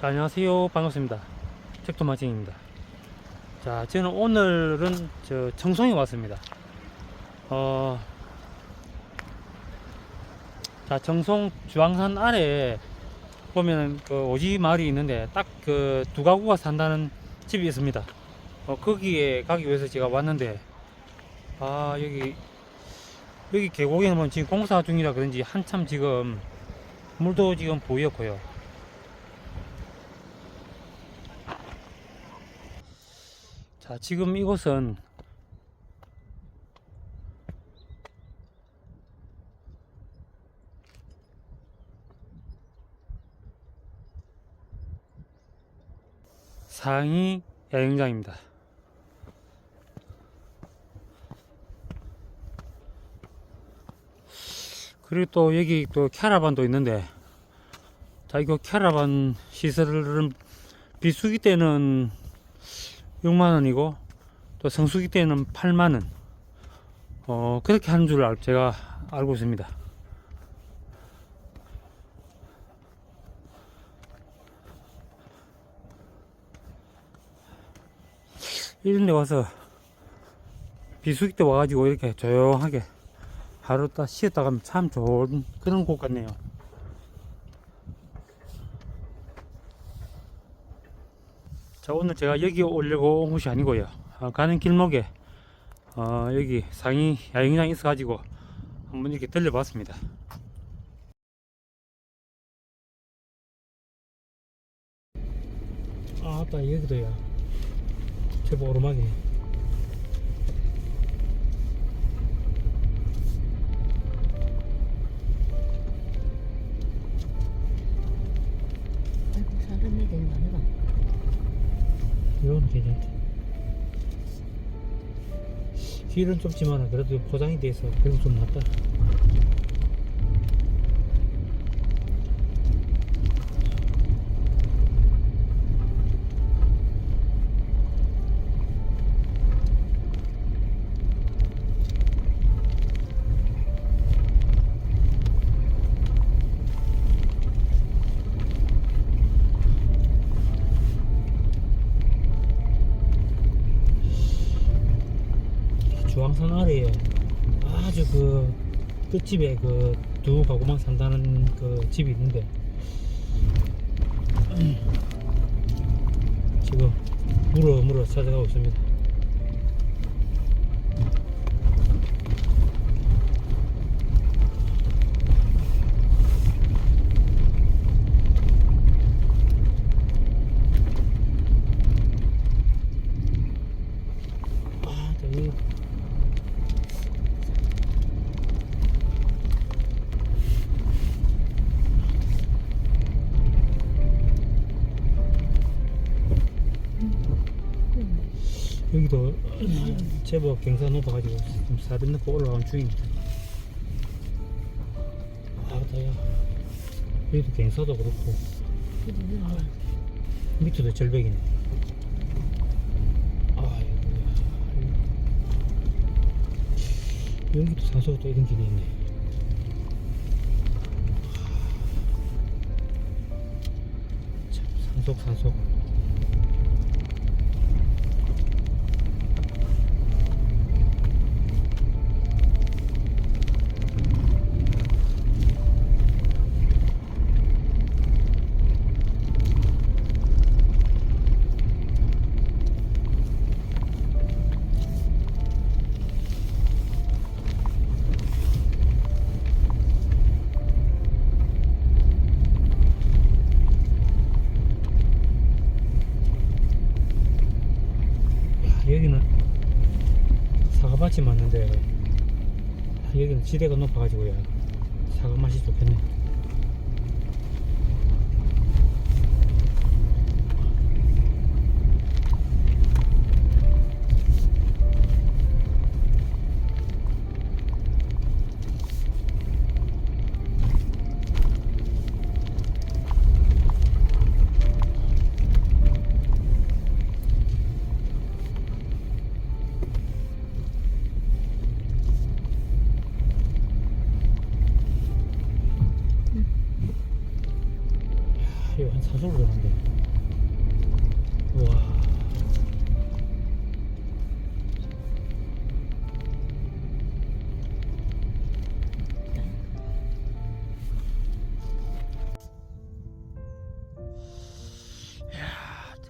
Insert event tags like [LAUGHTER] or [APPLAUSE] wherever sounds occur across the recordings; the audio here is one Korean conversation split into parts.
자, 안녕하세요. 반갑습니다. 책도마징입니다. 자, 저는 오늘은 저 청송에 왔습니다. 어, 자, 청송 주황산 아래에 보면 그 오지 마을이 있는데 딱 그 두 가구가 산다는 집이 있습니다. 어, 거기에 가기 위해서 제가 왔는데, 아, 여기, 여기 계곡에는 뭐 지금 공사 중이라 그런지 한참 지금 물도 지금 보였고요. 자, 지금 이곳은 상위 야영장입니다. 그리고 또 여기 또 캐러반도 있는데 자 이거 캐러반 시설은 비수기 때는 6만원이고 또 성수기 때는 8만원. 어 그렇게 하는 줄 알- 제가 알고 있습니다. 이런 데 와서 비수기 때 와가지고 이렇게 조용하게 하루 딱 쉬었다 가면 참 좋은 그런 곳 같네요 자 오늘 제가 여기 오려고 온 곳이 아니고요. 아, 가는 길목에 어, 여기 상위 야영장이 있어 가지고 한번 이렇게 들려 봤습니다. 아 아따 여기도야 제법 오르막이 이건 괜찮다. 길은 좁지만 그래도 포장이 돼서 그래도 좀 낫다 끝집에 그 두 가구만 산다는 그 집이 있는데 지금 물어 물어 찾아가고 있습니다. 제법 경사 높아가지고 지금 사진 넣고 올라가는 중입니다. 아, 다야. 여기도 경사도 그렇고 밑에도 절벽이네. 아, 여기도 산소가 또 이런 길이 있네. 참, 산속 산속. 사과밭이 맞는데 야, 여기는 지대가 높아가지고요. 사과 맛이 좋겠네 저쪽으로 들어간대 우와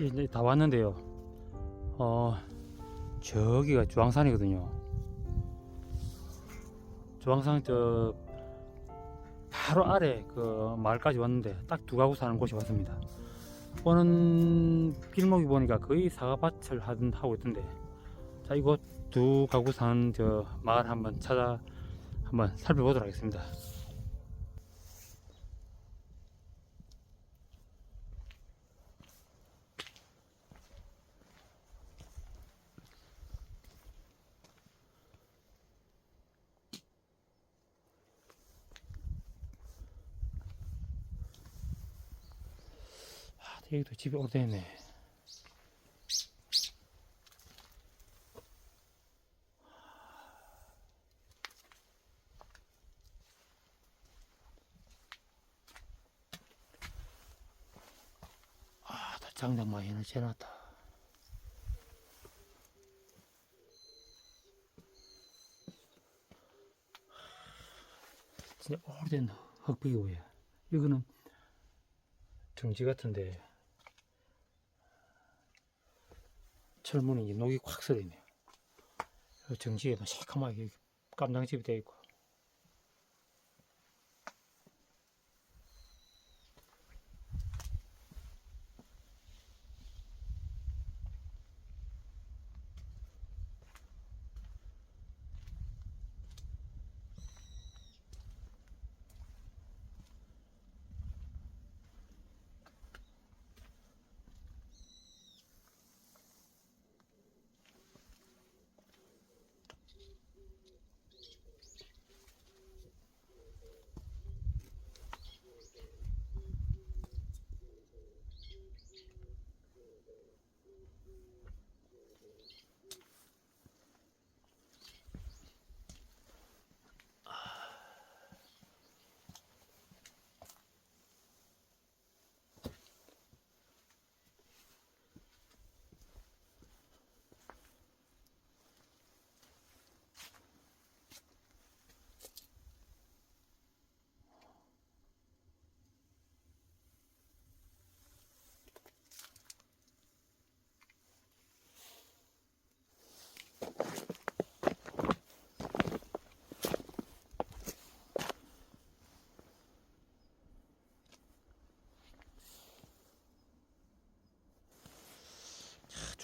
이제 다 왔는데요. 어, 저기가 주황산이거든요. 주황산 저 바로 아래 그 마을까지 왔는데 딱 두 가구 사는 곳이 왔습니다. 오는 길목이 보니까 거의 사과밭을 하든 하고 있던데 자 이곳 두 가구 사는 저 마을 한번 찾아 한번 살펴보도록 하겠습니다. 여기도 집이 오래됐네. 아, 다 장작 많이 해놨다. 진짜 오래된 뭐야. 이거는 정지 같은데 철문이 이제 녹이 콱 서있네요. 정지에 막 새카맣게 깜장집이 되어 있고.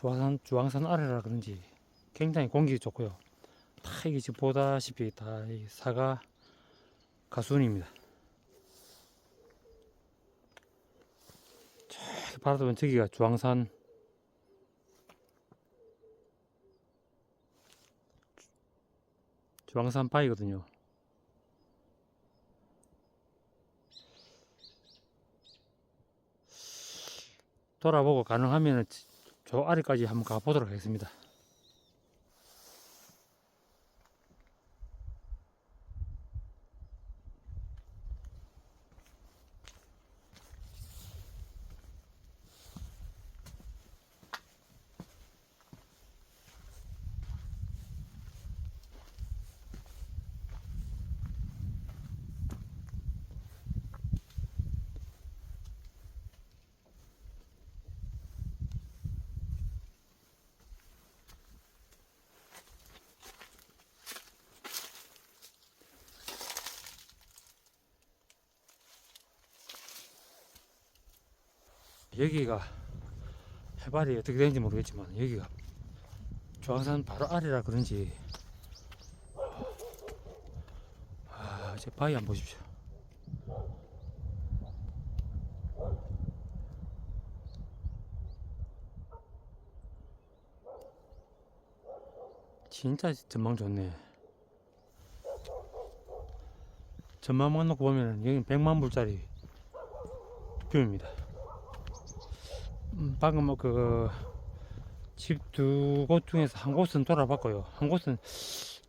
주황산, 주황산 아래라 그런지 굉장히 공기 좋고요. 다 이게 지금 보다시피 다이 사과 가순입니다. 저기 바라보면 저기가 주황산 주황산 바위거든요. 돌아보고 가능하면 저 아래까지 한번 가보도록 하겠습니다. 여기가 해발이 어떻게 되는지 모르겠지만 여기가 주황산 바로 아래라 그런지 아, 제 바위 한번 보십시오. 진짜 전망 좋네. 전망만 놓고 보면 여기 100만 불짜리 뷰입니다. 음, 방금 뭐 그 집 두 곳 중에서 한 곳은 돌아봤고요. 한 곳은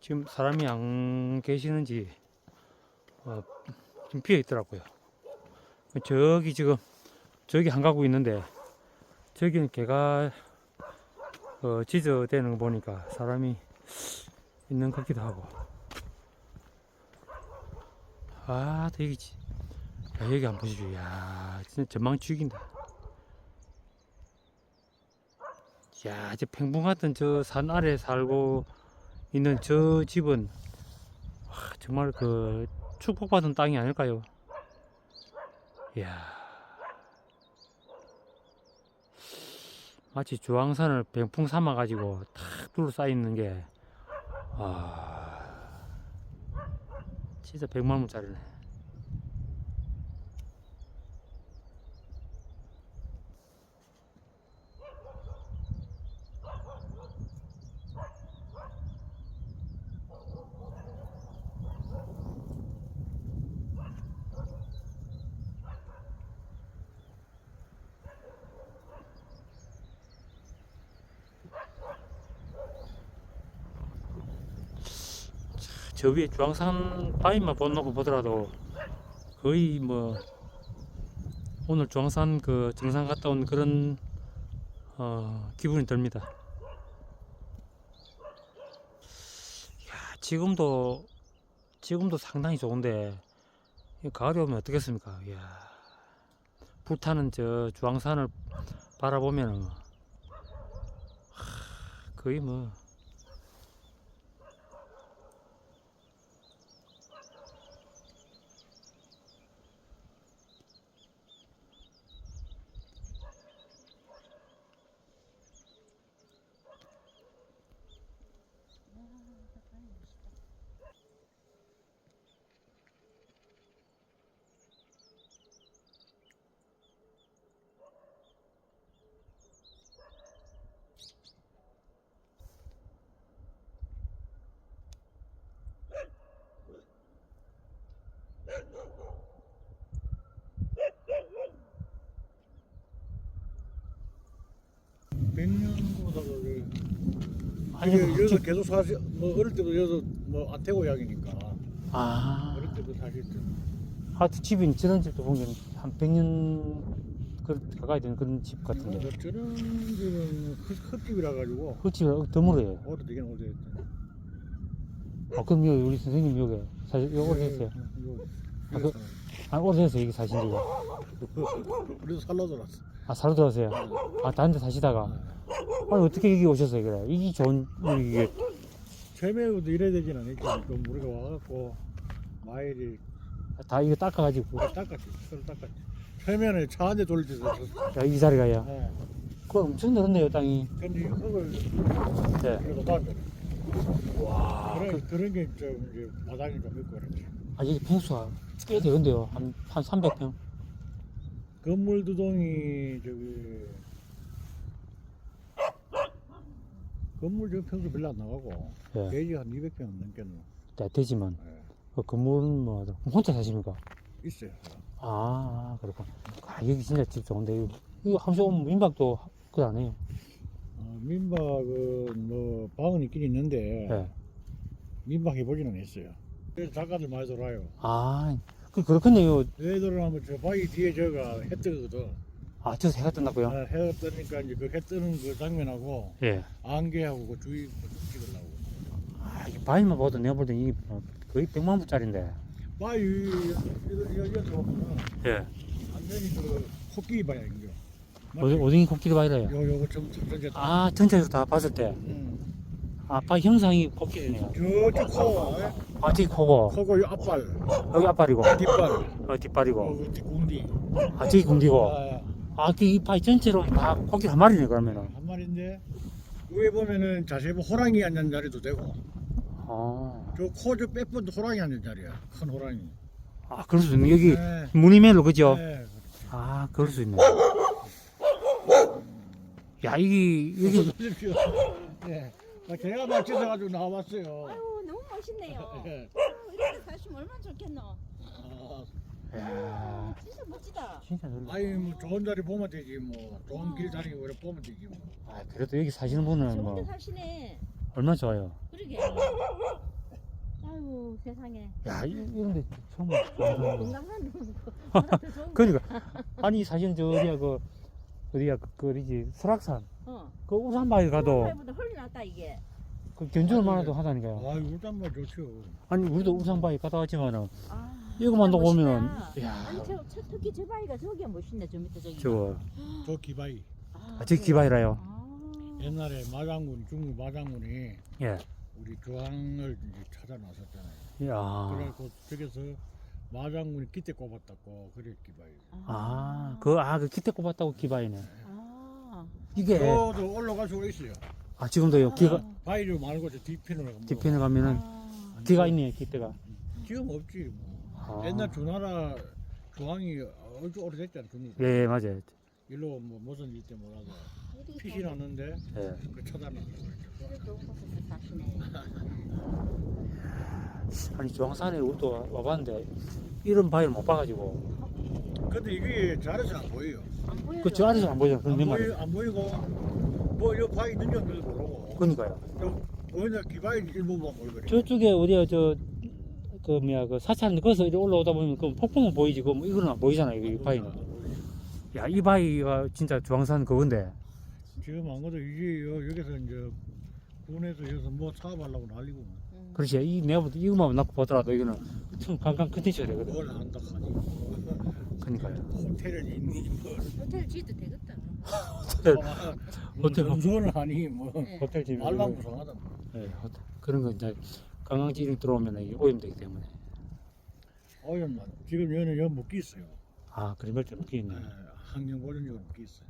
지금 사람이 안 계시는지 어, 좀 비어 있더라고요. 저기 지금 저기 한 가구 있는데 저기는 개가 어, 지저대는 거 보니까 사람이 있는 것 같기도 하고. 아, 여기 지- 야, 여기 한번 보십시오. 야, 진짜 전망 죽인다. 야, 이제 평범 같은 저산 아래 살고 있는 저 집은 와, 정말 그 축복받은 땅이 아닐까요? 이야. 마치 주황산을 병풍 삼아 가지고 탁 둘러싸여 있는 게 아. 진짜 100만 원짜리네. 저 위에 주황산 바위만 보놓고 보더라도 거의 뭐 오늘 주황산 그 정상 갔다 온 그런 어, 기분이 듭니다. 야, 지금도 지금도 상당히 좋은데 이 가을이 오면 어떻겠습니까? 야, 불타는 저 주황산을 바라보면 거의 뭐 백년보다 그뭐 여기서 계속 사시 뭐 어릴 때도 여기서 뭐 안태고 약이니까. 아, 어릴 때도 사실 하여튼 집이 저런 집도 보면 한 100년 그 가까이 되는 그런 집 같은데. 저런 집은 흙- 흙집이라 가지고. 그 집이 드물어요. 오래 되긴 오래됐다. 아 그럼 여기 우리 선생님 여기 사실 여기 오래됐어요? 아, 그- 아 오래됐어요 여기 사신 지가 우리도 [LAUGHS] 살러 들었어. 아 살러 들어왔어요 아 다른 데 사시다가 아니 어떻게 여기 오셨어요 그래 이게 좋은 이게 최매우도 이래야 되진 않았지. 좀 우리가 와갖고 마일이 다 이거 닦아가지고 닦았지. 서로 닦았지. 최면에 차 한 대 돌릴 때도 야, 이 자리가요 어. 그거 엄청 넓네요 땅이 근데 이 흙을 네. 이렇게 닦았 와 그런 그 런 게 좀 이제 마당이 좀 있고 그렇지. 아 여기 평수가 꽤 되는데요 한, 한 300평 건물 두 동이 저기 건물 저 평수 별로 안 나가고 예 대지 한 200평 넘겠노. 네, 되지만 예. 그 건물은 뭐 혼자 사십니까? 있어요. 아, 그렇군. 아, 여기 진짜 집 좋은데, 이거, 이거 함수 오면 민박도 끝안 해요. 어, 민박은 뭐 방은 있긴 있는데 예. 민박 해보지는 않았어요. 그래서 작가들 많이 돌아요. 아, 그, 그렇겠네요. 왜 돌아가면 저 바위 뒤에 저가 해 뜨거든. 아, 저 해가 떴나고요? 아, 해 뜨니까 이제 그 해 뜨는 그 장면하고 예. 안개하고 그 주위 찍으려고. 아, 이 바위만 봐도 내가 볼 때 이게 뭐 거의 100만 불짜리인데. 바위 여기서 보면 예. 완전히 그 코끼리 바야 이거. 어디, 오등이 코끼리 바위래요. 요 요거 좀 전체 다. 아, 전체적으로 다 봤을 때. 음. 아, 바위 형상이 코끼리네요. 저쪽 코, 예? 아, 저기 코고, 코고 요 앞발, 여기 앞발이고, 뒷발, 어, 뒷발이고, 어, 그 뒷궁디. 아, 저기 궁디고. 아, 아, 그이 바위 전체로 다 코끼리 한 마리네, 그러면은. 한 마리인데 위에 보면은 자세히 보면 호랑이 앉는 자리도 되고 아, 저 코 저 빼분도 호랑이 앉는 자리야. 큰 호랑이. 아 그럴 수 있네. 여기 네. 무늬멜로, 그죠? 네. 아, 그럴 수 있네. 야, 이게, 여기, 네. [LAUGHS] 아, 제가 맞춰가지고 나와봤어요. 아유 너무 멋있네요. [LAUGHS] 예. 아유, 이렇게 사시면 얼마나 좋겠노. 아, 야, 진짜 멋지다. 진짜 놀라. 아니 뭐 좋은 자리 보면 되지 뭐 좋은 길 다니고 그래 보면 되지 뭐. 아, 그래도 여기 사시는 분은 좋은데 뭐, 사시네. 얼마나 좋아요. 그러게. 아유 세상에. 야, 이- 이런데 처음 봤어. 건강한 [LAUGHS] 거. [LAUGHS] 그러니까, 아니, 사실은 저, 어디야, 그, 어디야, 그, 그 어디지, 설악산. 어. 그 우산바위 가도, 팔보다 훨씬 낫다 이게. 그 견주를 만해도 하다니까요. 아 울산만 좋죠. 아니, 우리도 우산바위 갔다 왔지만은, 아. 이거만 진짜 더 보면, 멋있다. 야, 아니 저, 저 특히 저 바위가 저기가 멋있네 저 밑에 저기. 저거, 저 기바이. 아, 아, 저기 기바위라요. 아. 옛날에 마장군 중국 마장군이 예. 우리 조항을 이제 찾아 나섰잖아요. 야. 그래갖고 저기서 마장군이 기대 꼽았다고 그래 기바이. 아, 그, 아, 그 기대 꼽았다고 기바이네. 아. 이게, 저도 올라갈 수가 있어요. 아, 지금도요, 기가, 바위로 말고 저 뒤편으로 가면 뒤편에 가면은 아. 기가 있네, 기대가. 지금 없지 뭐. 아. 옛날 주나라 조항이 아주 오래됐잖아 중국. 예, 맞아요. 일로 뭐 무슨 일때 몰라도 이리 피시 났는데 예. 그 쳐다나는 이리 좋은 곳에서 사시네. 아니, 중앙산에 또 와봤는데, 이런 바위를 못 봐가지고. 근데 이게 잘해서 안 보여요. 안 보여요. 그, 저 아래서 안 보이잖아. 안, 그런 말이. 보이, 안 보이고 뭐여 바위 있는 줄도 모르고 그니까요. 보이냐 기바위 일부만 보이거든. 저쪽에 어디야, 저, 그, 뭐야, 그 사찰 거기서 이리 올라오다 보면 그 폭포는 보이지. 그, 뭐, 이거는 안 보이잖아요, 이 바위는. 야, 이 바위가 진짜 중앙산 그건데. 지금 안 그래도 이게 여- 여기서 이제 군에서 여기서 뭐 사업하려고 난리고 음. 그렇지. 이 내가 이거만 놓고 보더라도 이거는 참 관광 컨텐츠가 되거든. 뭘 한다 하니 그니까요. 호텔은 있니 뭐 호텔 지도 되겠다. 호텔, 호텔. 건설을 하니 뭐 네. 호텔 집이. 말만 구성하다 예, 호텔. 그런 거 이제 관광지를 들어오면 이게 오염되기 때문에. 어연만 지금 여는 여 묶기 있어요 아, 그런 걸때 묶여 있네. 환경보존적으로 묶기 있어요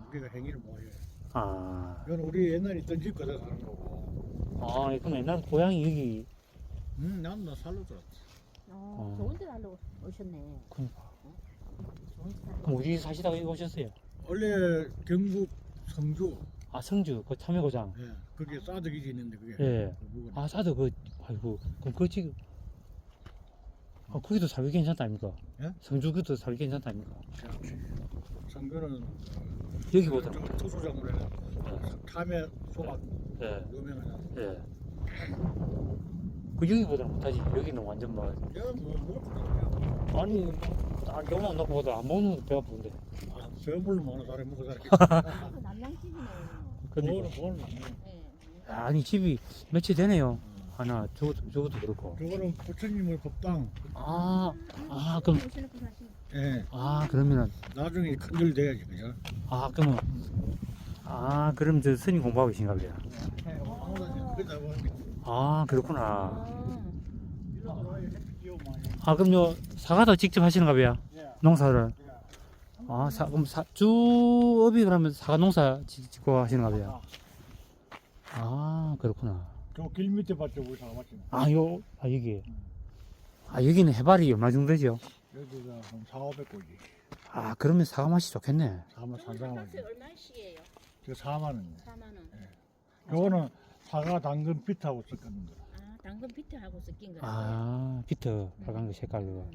묶기가 행위를 뭐해요 아, 이건 우리 옛날에 있던 집 거기서 사는 거고 아, 그럼 옛날 고향이 여기. 음난나 살로 들었지 어, 어. 좋은 데 살러 오셨네. 그니까. 좋은 데 살러. 그럼 어디 사시다가 여기 오셨어요? 원래 경북 성주 아, 성주, 그 참외고장. 예, 그게 싸드기지 있는데 그게 예. 그. 아, 사도 그, 아이고, 그럼 그 지금. 아, 거기도 살기 괜찮다 아닙니까? 예? 성주 그도 살기 괜찮다 아닙니까? 그렇지. 성교는 여기 보다. 저 투수장으로 해서 탐에 소가 예, 유명하잖아. 예. 그 여기보다는 못하지. 여기는 완전 뭐. 내가 뭐 먹을 아니, 아, 요만 놓고 보다 안 먹는 거 배가 부른데. 아, 배불러 먹는 사람이 먹고 살게. [LAUGHS] 그 남양집이네. 그거는 그거는 네. 아니, 집이 며칠 되네요. 하나, 저것도, 저것도 그렇고. 그거는 부처님의 법당. 아, 아, 그럼, 오셔놓고 사시네. 예. 아, 그러면은, 나중에 큰일 돼야지 그죠? 아, 그러면, 아, 그럼 저 스님 공부하고 계신가 봐요. 그러다 보니 아, 그렇구나. 아. 아, 그럼 요 사과도 직접 하시는가 봐요. 예. 농사를. 아, 사, 그럼 사, 주업이 그러면 사과 농사 지- 짓고 하시는가 봐요. 아, 그렇구나. 저길 밑에 봤죠 우리 다 봤지. 아, 요, 아, 여기. 아, 여기는 해발이 얼마 정도 되죠? 여기가 한 4, 500고지. 아, 그러면 사과 맛이 좋겠네. 4만 3, 4만 원. 얼마씩이에요? 저 4만 원. 4만 원. 요거는 사과 당근 빛하고 섞은 거. 아, 당근 비트하고 섞인 거. 아, 비트, 빨간 거 색깔 그거.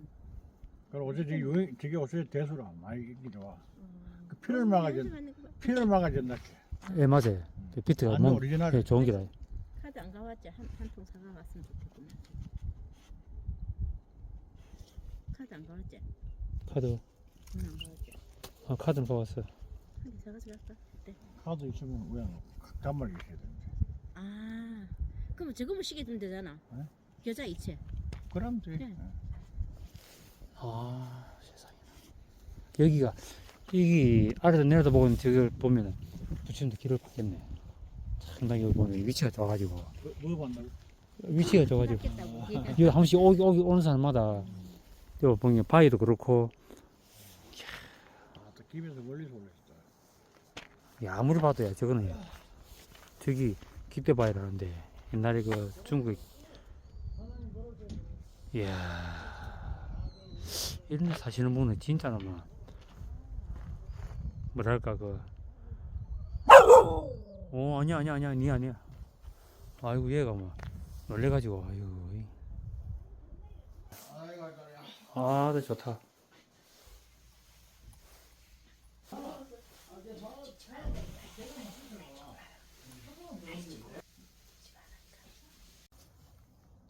그리고 어제 저기 유행, 저게 어제 대수라 많이 인기 좋아. 음. 그 피를 막아준 피를 막아준다. 예, 맞아요. 그 비트가 완전 뭐, 오리지널. 예, 좋은 기라. 카드 안 가왔지? 한 한 통 사가 왔으면 좋겠구나. 카드 안 가왔지? 카드, 응, 안 가왔지. 아, 카드는 봐왔어. 한개 사가지 갈까? 네. 카드 있으면 그냥 단말이 있어야 되는데. 아, 그럼 저거만 시계 두면 되잖아. 네? 여자 이체. 그럼 돼. 네. 아, 세상에. 여기가, 여기 아래로 내려다 보면 저걸 보면은 부처님도 길을 받겠네. 상당히 여기 보면 위치가 좋아가지고. 뭐, 뭐 봤나? 위치가 좋아가지고. 낫겠다고. 여기 한 번씩 오기, 오기 오는 사람마다 여기 보면 바위도 그렇고 아, 또 김에서 멀리서 올렸다. 야, 아무리 봐도 야 저거는 야, 저기 깃대바위라는데 옛날에 그 중국 이야 이런 데 사시는 분은 진짜 뭐 뭐랄까 그 어, 아니야, 아니야, 아니야, 니 아니야. 아이고, 얘가 뭐, 놀래가지고, 아이고. 이. 아, 네, 좋다.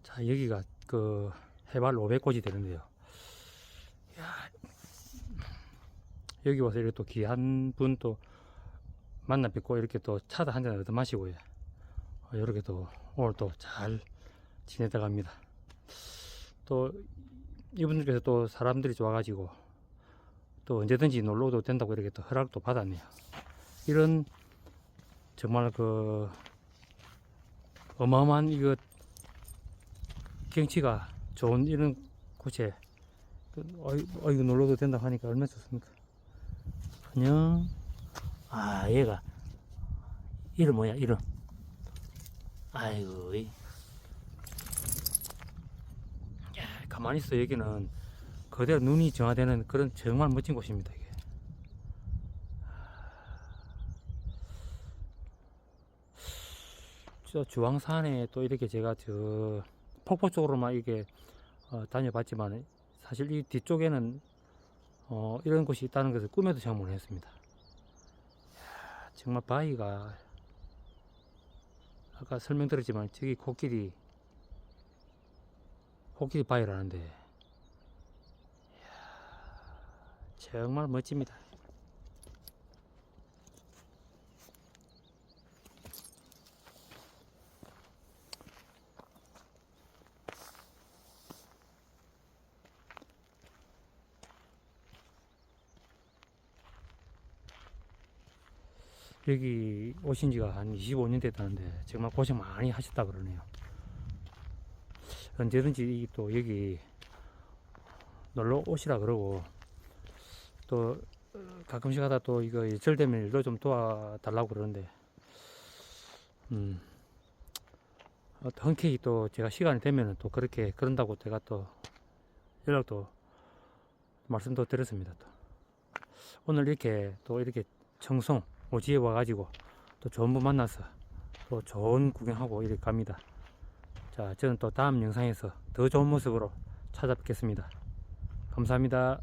자, 여기가 그 해발 500고지 되는데요. 야, 여기 와서 이렇게 또 귀한 분 또 만나 뵙고 이렇게 또 차도 한잔 얻어 마시고요. 어, 이렇게 또 오늘 또 잘 지내다 갑니다. 또 이분들께서 또 사람들이 좋아가지고 또 언제든지 놀러 오도 된다고 이렇게 또 허락도 받았네요. 이런 정말 그 어마어마한 이거 경치가 좋은 이런 곳에 그 어이, 어이구 놀러도 된다 하니까 얼마나 좋습니까? 안녕. 아 얘가 이름 뭐야 이름? 아이고. 이. 야, 가만히 있어 여기는 그대로 눈이 정화되는 그런 정말 멋진 곳입니다 이게. 저 주황산에 또 이렇게 제가 저 폭포 쪽으로만 이게 어, 다녀봤지만 사실 이 뒤쪽에는 어, 이런 곳이 있다는 것을 꿈에도 생각을 했습니다. 이야, 정말 바위가 아까 설명드렸지만 저기 코끼리 코끼리 바위라는데 이야, 정말 멋집니다. 여기 오신 지가 한 25년 됐다는데 정말 고생 많이 하셨다 그러네요. 언제든지 또 여기 놀러 오시라 그러고 또 가끔씩 하다 또 이거 예절되면 일도 좀 도와달라고 그러는데 음 어, 흔쾌히 또 제가 시간이 되면은 또 그렇게 그런다고 제가 또 연락도 말씀도 드렸습니다. 또 오늘 이렇게 또 이렇게 청송 오지에 와가지고 또 좋은 분 만나서 또 좋은 구경하고 이렇게 갑니다. 자, 저는 또 다음 영상에서 더 좋은 모습으로 찾아뵙겠습니다. 감사합니다.